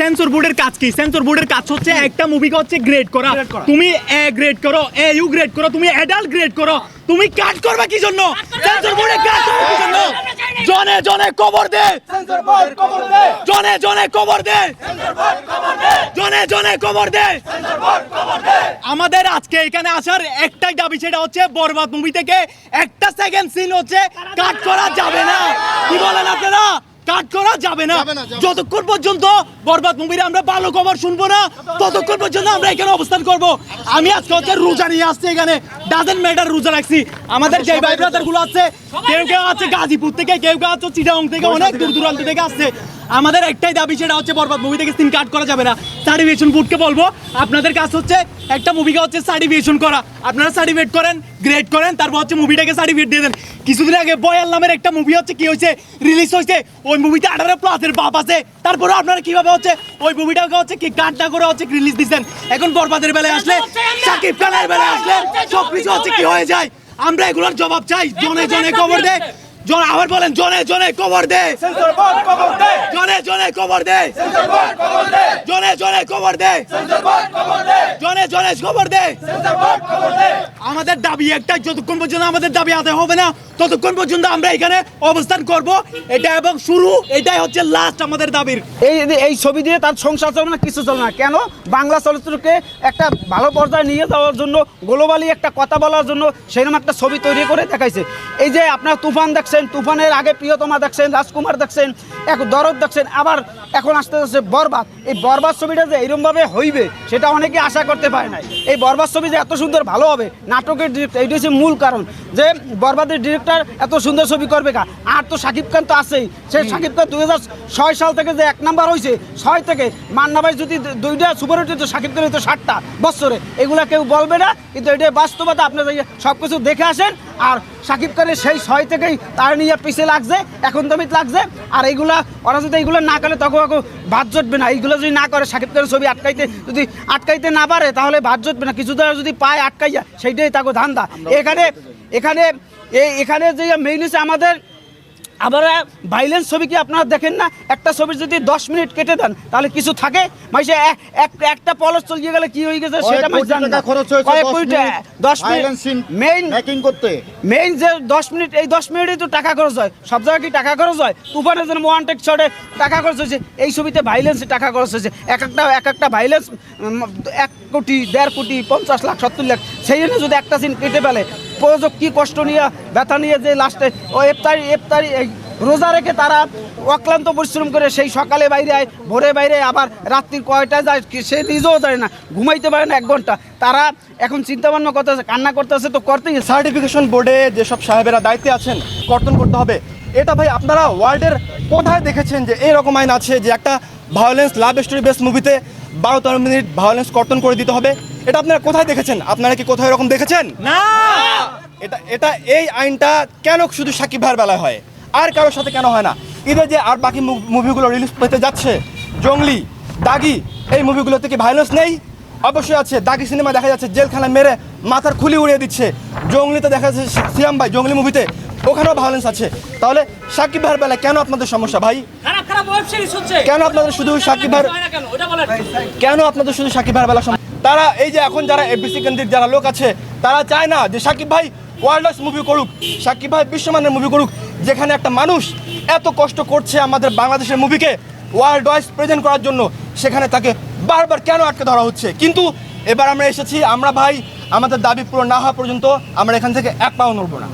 Sensor বোর্ডের কাজ কি? সেন্সর বোর্ডের কাজ হচ্ছে একটা মুভিকে হচ্ছে গ্রেড করা। তুমি এ গ্রেড করো এ ইউ গ্রেড করো তুমি অ্যাডাল্ট গ্রেড করো। তুমি কাট করবে কি জন্য? সেন্সর বোর্ডে কাজ করবে কি জন্য? জনে জনে কবর দে। সেন্সর বোর্ড কবর দে। জনে জনে কবর দে। সেন্সর বোর্ড কবর দে। জনে জনে কবর দে। আমাদের আজকে এখানে আসার একটাই দাবি সেটা হচ্ছে বরবাদ মুভি থেকে একটা সেকেন্ড সিন হচ্ছে কাট করা যাবে না। কি বলেন আপনারা? কাট করা যাবে না। যতক্ষণ পর্যন্ত বরবাদ মুভির আমরা ভালো খবর শুনব না ততক্ষণ পর্যন্ত আমরা এখানে অবস্থান করব। আমি আজকে হচ্ছে রোজা নিয়ে আসছি এখানে। ডাজেন্ট ম্যাটার রোজা রাখছি। আমাদের যে ভাই ব্রাদারগুলো আছে কেউ কেউ আছে গাজীপুর থেকে কেউ কেউ আছে চিটাং থেকে অনেক দূর দূরান্ত থেকে আসছে। আমাদের একটাই দাবি সেটা হচ্ছে বরবাদ মুভি থেকে সিন কাট করা যাবে না। সার্টিফিকেশন বোর্ডকে বলব। আপনাদের কাজ হচ্ছে একটা মুভিকে হচ্ছে সার্টিফিকেশন করা। আপনারা সার্টিফিকেট করেন গ্রেড করেন তারপর হচ্ছে মুভিটাকে সার্টিফিকেট দিয়ে দেন। কিছুদিন আগে বয়াল নামের একটা মুভি হচ্ছে কি হয়েছে? রিলিজ হয়েছে। ওই মুভিতে আঠারো প্লাসের বাপ আছে। তারপরে আপনারা কীভাবে হচ্ছে ওই মুভিটাকে হচ্ছে কি কাট না করে হচ্ছে রিলিজ দিচ্ছেন? এখন বরবাদের বেলায় আসলে সাকিব খানের বেলায় আসলে সব কিছু হচ্ছে কি হয়ে যায়? আমরা এগুলোর জবাব চাই। জনে জনে কবর দে জন আবার বলেন জনে জনে কবর দে। জনে জনে কবর দে। জনে জনে কবর দে। জনে জনে কবর দে। আমাদের দাবি একটাই যতক্ষণ পর্যন্ত আমাদের দাবি আদায় হবে না ততক্ষণ পর্যন্ত আমরা এখানে অবস্থান করব। এটা এবং শুরু এটাই হচ্ছে লাস্ট আমাদের দাবির। এই এই ছবি দিয়ে তার সংসার চলবে না কিছু চলবে না। কেন? বাংলা চলচ্চিত্রকে একটা ভালো পর্যায়ে নিয়ে যাওয়ার জন্য গ্লোবালি একটা কথা বলার জন্য সেরকম একটা ছবি তৈরি করে দেখাইছে। এই যে আপনার তুফান দেখছেন তুফানের আগে প্রিয়তমা দেখছেন রাজকুমার দেখছেন এক দরদ দেখছেন আবার এখন আসতে যাচ্ছে বরবাদ। এই বরবাদ ছবিটা যে এরকমভাবে হইবে সেটা অনেকে আশা করতে পারে না এই বরবাদ ছবি যে এত সুন্দর ভালো হবে নাটকের ডিরেক্টর এইটা হচ্ছে মূল কারণ। যে বরবাদের ডিরেক্টর এত সুন্দর ছবি করবে কা? আর তো শাকিব খান তো আছেই। সে শাকিব খান দুই ছয় সাল থেকে যে এক নাম্বার হয়েছে ছয় থেকে মান্না ভাই যদি দুইটা সুপার হিট তো শাকিব খান তো ষাটটা বছরে। এগুলা কেউ বলবে না কিন্তু এটা বাস্তবতা আপনারা সব কিছু দেখে আসেন। আর সাকিব খানের সেই ছয় থেকেই তার নিয়ে পিছিয়ে লাগছে এখন তো লাগছে। আর এইগুলা ওরা যদি এইগুলো না করে তখন এখন ভাত জটবে না। এইগুলো যদি না করে সাকিব খানের ছবি আটকাইতে যদি আটকাইতে না পারে তাহলে ভাত জটবে না। কিছু যদি পায় আটকাইয়া সেইটাই তাকে ধান্দা। এখানে এখানে এই এখানে যে মেইন হচ্ছে আমাদের আবার ভাইলেন্স ছবি কি আপনারা দেখেন না? একটা ছবি যদি দশ মিনিট কেটে দেন তাহলে কিছু থাকে? মাইসে একটা পলস চলিয়ে গেলে কি হয়ে গেছে সেটা কয়েক কোটি টাকা খরচ হয়েছে কয়েক কোটি দশ মিনিট মেইন making করতে। মেইন যে দশ মিনিট এই দশ মিনিটে তো টাকা খরচ হয়। সব জায়গায় কি টাকা খরচ হয়? তুফানের জন্য ওয়ান টেক শটে টাকা খরচ হয়েছে। এই ছবিতে ভাইলেন্সে টাকা খরচ হয়েছে। এক একটা এক একটা ভাইলেন্স এক কোটি দেড় কোটি পঞ্চাশ লাখ সত্তর লাখ সেই জন্য যদি একটা সিন কেটে ফেলে প্রযোজক কি কষ্ট নিয়ে ব্যথা নিয়ে যে লাস্টে ও এফতারি এফতারি এই রোজা রেখে তারা অক্লান্ত পরিশ্রম করে সেই সকালে বাইরে আয় ভোরে বাইরে আবার রাত্রির কয়টায় যায় সে নিজেও যায় না ঘুমাইতে পারে না এক ঘণ্টা। তারা এখন চিন্তা ভাবনা করতেছে কান্না করতেছে তো করতেই সার্টিফিকেশন বোর্ডে যেসব সাহেবেরা দায়িত্বে আছেন কর্তন করতে হবে। এটা ভাই আপনারা ওয়ার্ল্ডের কোথায় দেখেছেন যে এরকম আইন আছে যে একটা ভায়োলেন্স লাভ স্টোরি বেস মুভিতে বারো তেরো মিনিট ভায়োলেন্স কর্তন করে দিতে হবে? এটা আপনারা কোথায় দেখেছেন? আপনারা কি কোথায় এরকম দেখেছেন? না! এটা এটা এই আইনটা কেন শুধু সাকিব ভাইয়ের বেলায় হয়? আর কারোর সাথে কেন হয় না? ঈদে যে আর বাকি মুভিগুলো রিলিজ পেতে যাচ্ছে জঙ্গলি দাগি এই মুভিগুলোতে কি ভায়োলেন্স নেই। অবশ্যই আছে দাগি সিনেমা দেখা যাচ্ছে জেলখানা মেরে মাথার খুলি উড়িয়ে দিচ্ছে। জঙ্গলিতে দেখা যাচ্ছে সিয়াম ভাই জঙ্গলি মুভিতে ওখানেও ভায়োলেন্স আছে। তাহলে সাকিব ভাইয়ের বেলায় কেন আপনাদের সমস্যা ভাই? কেন আপনাদের শুধু সাকিব না কেন? ওটা বলেন কেন আপনাদের শুধু সাকিব ভাইয়ের বেলা তারা এই যে এখন যারা এফবিসি কেন্দ্রিক যারা লোক আছে তারা চায় না যে সাকিব ভাই ওয়ার্ল্ডস মুভি করুক, সাকিব ভাই বিশ্বমানের মুভি করুক, যেখানে একটা মানুষ এত কষ্ট করছে আমাদের বাংলাদেশের মুভিকে ওয়ার্ল্ড ওয়াইজ প্রেজেন্ট করার জন্য, সেখানে তাকে বারবার কেন আটকে ধরা হচ্ছে? কিন্তু এবার আমরা এসেছি, আমরা ভাই, আমাদের দাবি পূরণ না হওয়া পর্যন্ত আমরা এখান থেকে এক পাও নড়ব না।